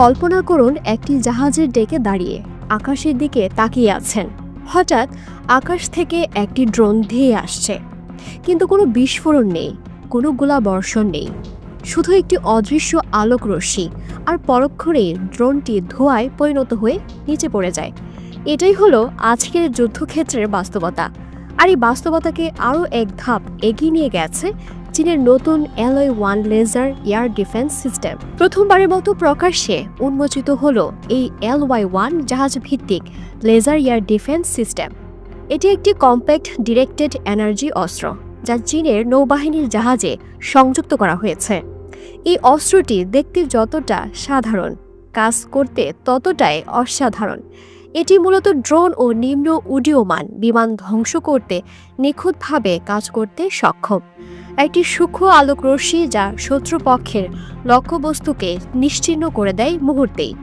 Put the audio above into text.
কল্পনা করুন একটি জাহাজের ডেকে দাঁড়িয়ে আকাশের দিকে তাকিয়ে আছেন। হঠাৎ আকাশ থেকে একটি ড্রোন ধেয়ে আসছে। কিন্তু কোনো বিস্ফোরণ নেই, কোনো গোলা বর্ষণ নেই। শুধু একটি অদৃশ্য আলোক রশ্মি আর পরক্ষণে ড্রোনটি ধোঁয়ায় পরিণত হয়ে নিচে পড়ে যায়। এটাই হলো আজকের যুদ্ধক্ষেত্রের বাস্তবতা। আর এই বাস্তবতাকে আরও এক ধাপ এগিয়ে নিয়ে গেছে চীনের নতুন alloy one laser air defence system. প্রথমবারের মতো প্রকাশ্যে উন্মোচিত হল এই এল ওয়াই ওয়ান জাহাজ ভিত্তিক লেজার এয়ার ডিফেন্স সিস্টেম। এটি একটি কম্প্যাক্ট ডিরেক্টেড এনার্জি অস্ত্র, যা চীনের নৌবাহিনীর জাহাজে সংযুক্ত করা হয়েছে। এই অস্ত্রটি দেখতে যতটা সাধারণ, কাজ করতে ততটাই অসাধারণ। এটি মূলত ড্রোন ও নিম্ন উডীয়মান বিমান ধ্বংস করতে নিখুঁতভাবে কাজ করতে সক্ষম। একটি সূক্ষ্ম আলোক রশ্মি যা শত্রুপক্ষের লক্ষ্যবস্তুকে নিশ্চিহ্ন করে দেয় মুহূর্তেই।